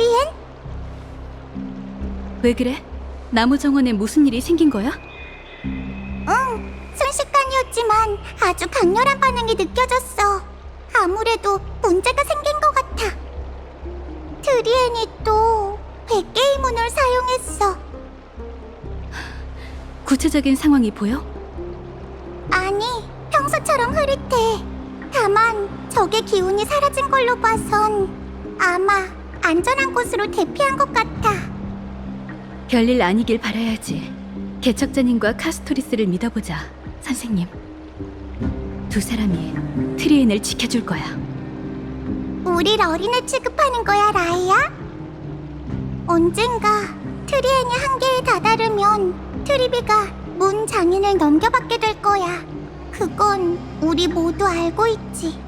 트리엔? 왜 그래? 나무 정원에 무슨 일이 생긴 거야? 응, 순식간이었지만 아주 강렬한 반응이 느껴졌어. 아무래도 문제가 생긴 것 같아. 트리엔이 또 백개의 문을 사용했어. 구체적인 상황이 보여? 아니, 평소처럼 흐릿해. 다만 적의 기운이 사라진 걸로 봐선 아마 안전한 곳으로 대피한 것 같아. 별일 아니길 바라야지. 개척자님과 카스토리스를 믿어보자, 선생님. 두 사람이 트리엔을 지켜줄 거야. 우릴 어린애 취급하는 거야, 라이야? 언젠가 트리엔이 한계에 다다르면 트리비가 문 장인을 넘겨받게 될 거야. 그건 우리 모두 알고 있지.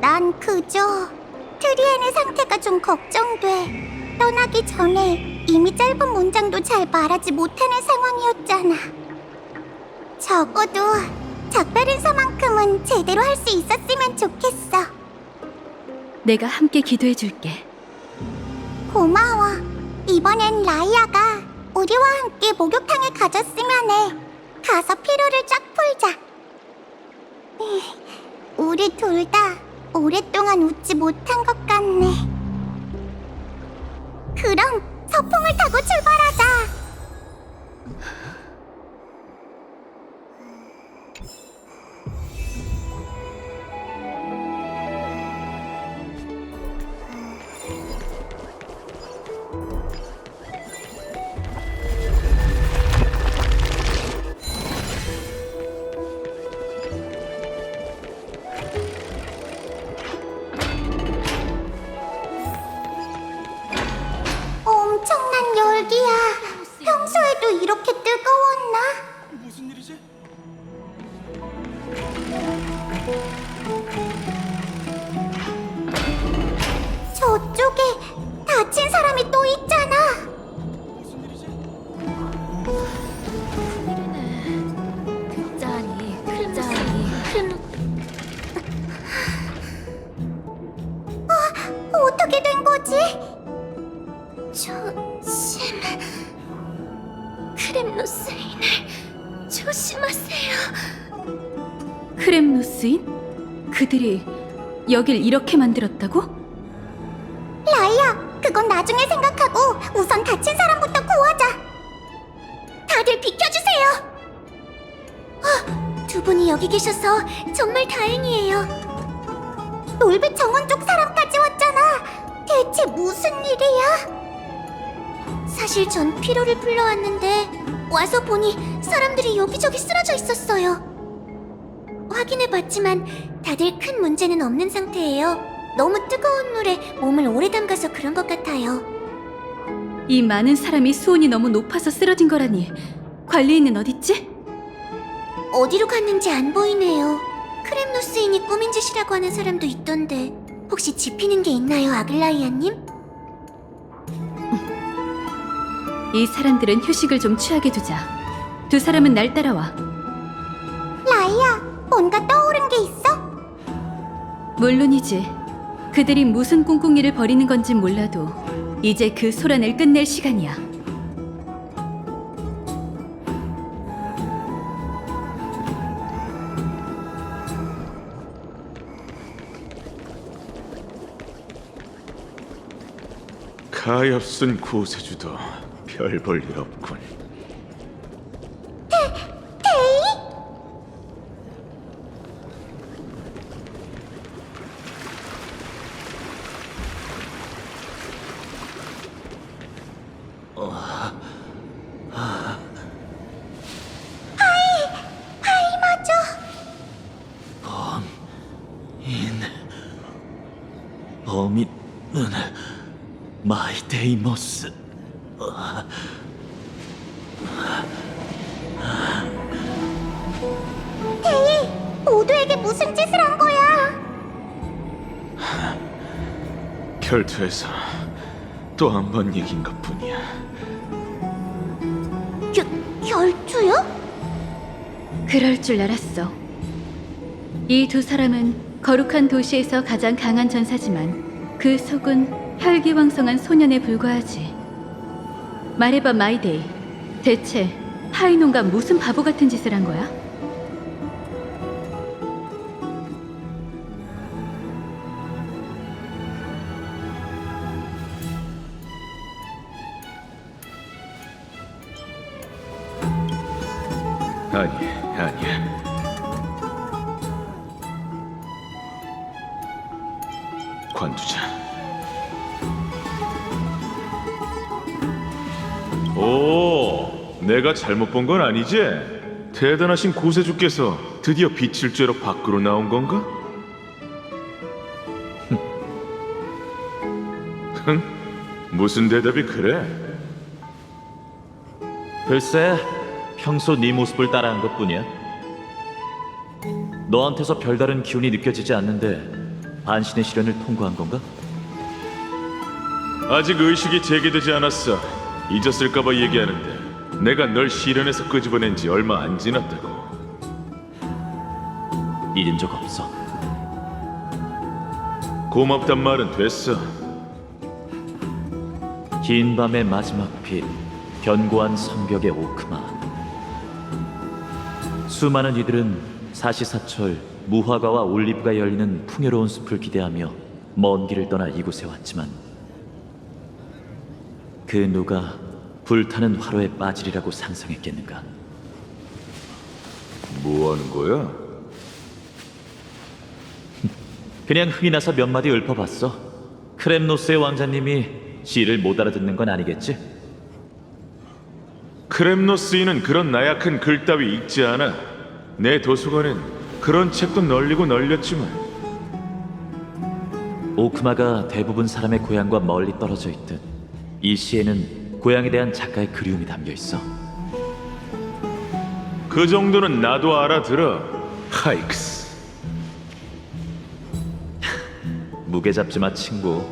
난 그저 트리엔의 상태가 좀 걱정돼. 떠나기 전에 이미 짧은 문장도 잘 말하지 못하는 상황이었잖아. 적어도 작별인사만큼은 제대로 할 수 있었으면 좋겠어. 내가 함께 기도해 줄게. 고마워. 이번엔 라이아가 우리와 함께 목욕탕에 가졌으면 해. 가서 피로를 쫙 풀자. 우리 둘 다 오랫동안 웃지 못한 것 같네. 그럼 서풍을 타고 출발하자. 저쪽에 다친 사람이 또 있잖아. 큰 어떻게 된 거지? 조심. 크렘노스인을 조심하세요. 크렘노스인? 그들이 여길 이렇게 만들었다고? 라이야, 그건 나중에 생각하고 우선 다친 사람부터 구하자. 다들 비켜주세요. 아, 두 분이 여기 계셔서 정말 다행이에요. 놀배 정원 쪽 사람까지 왔잖아. 대체 무슨 일이야? 사실 전 피로를 풀러 왔는데 와서 보니 사람들이 여기저기 쓰러져 있었어요. 확인해 봤지만 다들 큰 문제는 없는 상태예요. 너무 뜨거운 물에 몸을 오래 담가서 그런 것 같아요. 이 많은 사람이 수온이 너무 높아서 쓰러진 거라니. 관리인은 어딨지? 어디로 갔는지 안 보이네요. 크렘노스인이 꾸민 짓이라고 하는 사람도 있던데 혹시 지피는 게 있나요, 아글라이아님? 이 사람들은 휴식을 좀 취하게 두자. 두 사람은 날 따라와. 뭔가 떠오른 게 있어? 물론이지. 그들이 무슨 꿍꿍이를 벌이는 건진 몰라도 이제 그 소란을 끝낼 시간이야. 가엾은 구세주도 별 볼 일 없군. 하이마저 인 범인은 마이 데이모스 데이, 모두에게 무슨 짓을 한 거야? 결투에서 또 한 번 이긴 것 뿐이야. 겨, 결투요? 그럴 줄 알았어. 이 두 사람은 거룩한 도시에서 가장 강한 전사지만 그 속은 혈기왕성한 소년에 불과하지. 말해봐, 마이데이. 대체 하이논가 무슨 바보 같은 짓을 한 거야? 아니, 아니야. 내가 잘못 본 건 아니지? 대단하신 고세주께서 드디어 빛을 쬐러 밖으로 나온 건가? 흥, 무슨 대답이 그래? 글쎄, 평소 네 모습을 따라한 것뿐이야. 너한테서 별다른 기운이 느껴지지 않는데 반신의 시련을 통과한 건가? 아직 의식이 제기되지 않았어. 잊었을까봐 얘기하는데 내가 널 시련에서 끄집어낸 지 얼마 안 지났다고. 잊은 적 없어. 고맙단 말은 됐어. 긴 밤의 마지막 빛, 견고한 성벽의 오크마. 수많은 이들은 사시사철 무화과와 올리브가 열리는 풍요로운 숲을 기대하며 먼 길을 떠나 이곳에 왔지만 그 누가 불타는 화로에 빠지리라고 상상했겠는가? 뭐 하는 거야? 그냥 흥이 나서 몇 마디 읊어봤어. 크렘노스의 왕자님이 시를 못 알아듣는 건 아니겠지? 크렘노스인은 그런 나약한 글 따위 읽지 않아. 내 도서관엔 그런 책도 널리고 널렸지만 오크마가 대부분 사람의 고향과 멀리 떨어져 있듯 이 시에는 고향에 대한 작가의 그리움이 담겨 있어. 그 정도는 나도 알아들어. 하이크스. 무게 잡지 마 친구.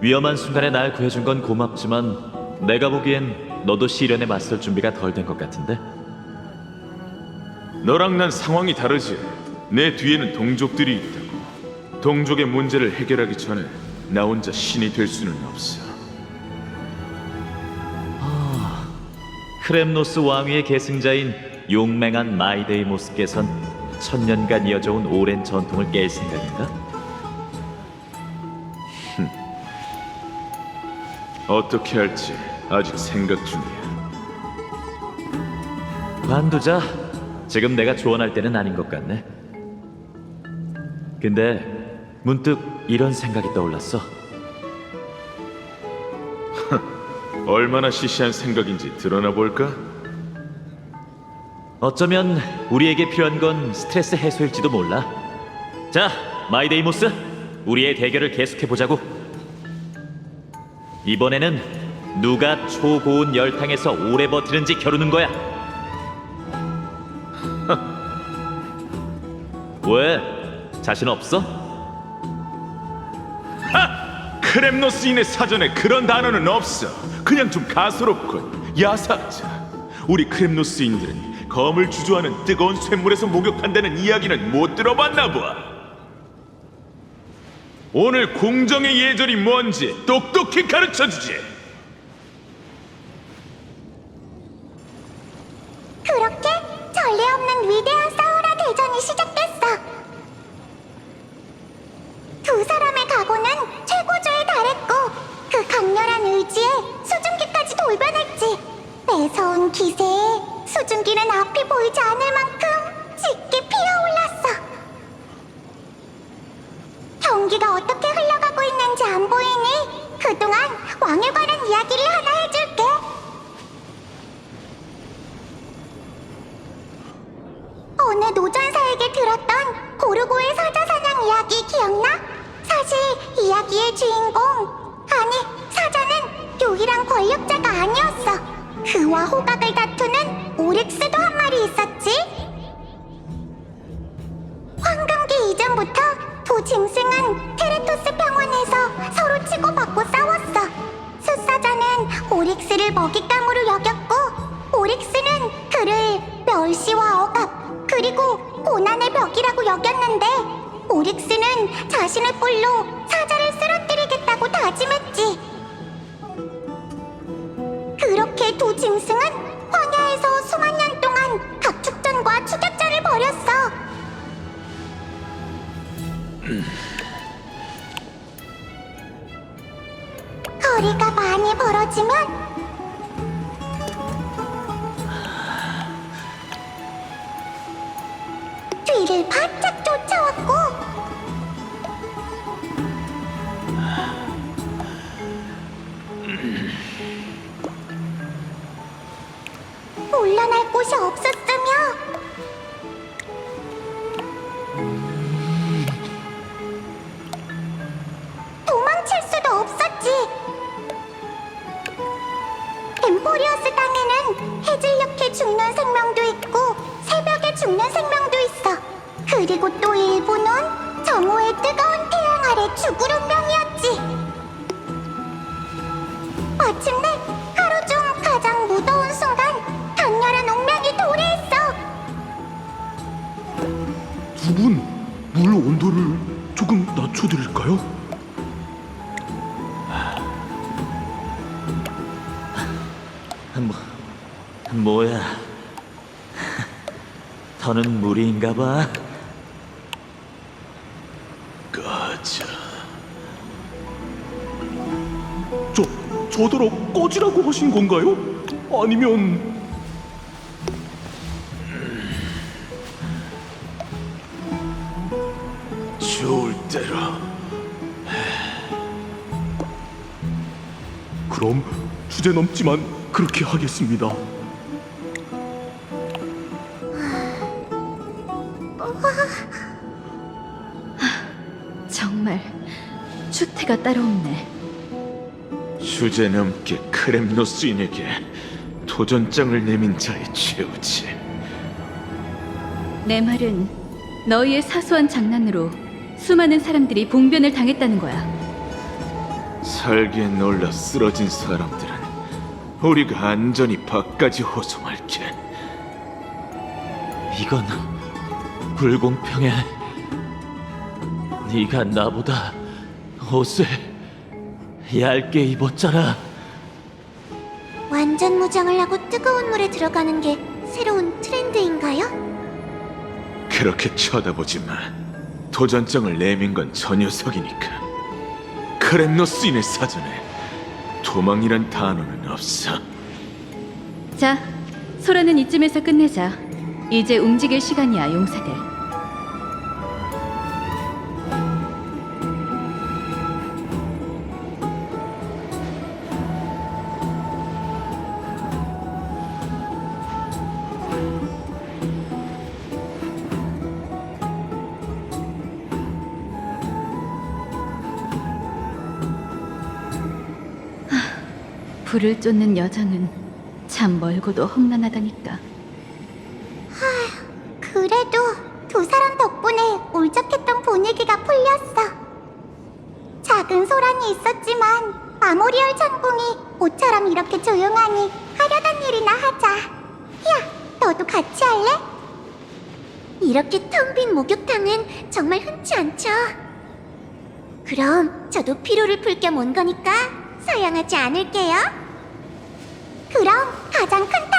위험한 순간에 날 구해준 건 고맙지만 내가 보기엔 너도 시련에 맞설 준비가 덜 된 것 같은데. 너랑 난 상황이 다르지. 내 뒤에는 동족들이 있다고. 동족의 문제를 해결하기 전에 나 혼자 신이 될 수는 없어. 크렘노스 왕위의 계승자인 용맹한 마이데이모스께선 천년간 이어져온 오랜 전통을 깰 생각인가? 어떻게 할지 아직 생각 중이야. 관두자. 지금 내가 조언할 때는 아닌 것 같네. 근데 문득 이런 생각이 떠올랐어. 얼마나 시시한 생각인지 드러나 볼까? 어쩌면 우리에게 필요한 건 스트레스 해소일지도 몰라. 자, 마이데이모스, 우리의 대결을 계속해 보자고. 이번에는 누가 초고온 열탕에서 오래 버티는지 겨루는 거야. 왜? 자신 없어? 크렘노스인의 사전에 그런 단어는 없어. 그냥 좀 가소롭군. 야삭자. 우리 크렘노스인들은 검을 주저하는 뜨거운 쇳물에서 목욕한다는 이야기는 못 들어봤나 봐. 오늘 공정의 예절이 뭔지 똑똑히 가르쳐주지. 경기가 어떻게 흘러가고 있는지 안 보이니 그동안 왕에 관한 이야기를 하나 해줄게. 어느 노전사에게 들었던 고르고의 사자사냥 이야기 기억나? 사실 이야기의 주인공 아니 사자는 유일한 권력자가 아니었어 그와 호각을 다투는 오릭스도 한 마리 있었지 황금기 이전부터 두 짐승은 테레토스 병원에서 서로 치고받고 싸웠어. 숫사자는 오릭스를 먹잇감으로 여겼고 오릭스는 그를 멸시와 억압 그리고 고난의 벽이라고 여겼는데 오릭스는 자신의 뿔로 사자를 쓰러뜨리겠다고 다짐했지. 그렇게 두 짐승은 올라날 곳이 없었으며 도망칠 수도 없었지. 엠포리어스 땅에는 해질녘에 죽는 생명도 있고 새벽에 죽는 생명도 있어. 그리고 또 일부는 정오의 뜨거운 태양 아래 운 무리인가 봐. 가자. 저 저더러 꺼지라고 하신 건가요? 아니면 좋을 대로. 그럼 주제 넘지만 그렇게 하겠습니다. 정말 추태가 따로 없네. 주제 넘게 크렘노스인에게 도전장을 내민 자의 죄우지. 내 말은 너희의 사소한 장난으로 수많은 사람들이 봉변을 당했다는 거야. 살기에 놀라 쓰러진 사람들은 우리가 안전히 밖까지 호송할게. 이건 불공평해. 네가 나보다 옷을 얇게 입었잖아. 완전 무장을 하고 뜨거운 물에 들어가는 게 새로운 트렌드인가요? 그렇게 쳐다보지 마. 도전장을 내민 건 저 녀석이니까. 크렘노스인의 사전에 도망이란 단어는 없어. 자, 소라는 이쯤에서 끝내자. 이제 움직일 시간이야, 용사들. 불을 쫓는 여정은 참 멀고도 험난하다니까. 그래도 두 사람 덕분에 울적했던 분위기가 풀렸어. 작은 소란이 있었지만 마모리얼 창궁이 모처럼 이렇게 조용하니 하려던 일이나 하자. 야, 너도 같이 할래? 이렇게 텅 빈 목욕탕은 정말 흔치 않죠. 그럼 저도 피로를 풀 겸 온 거니까 사양하지 않을게요. 그럼 가장 큰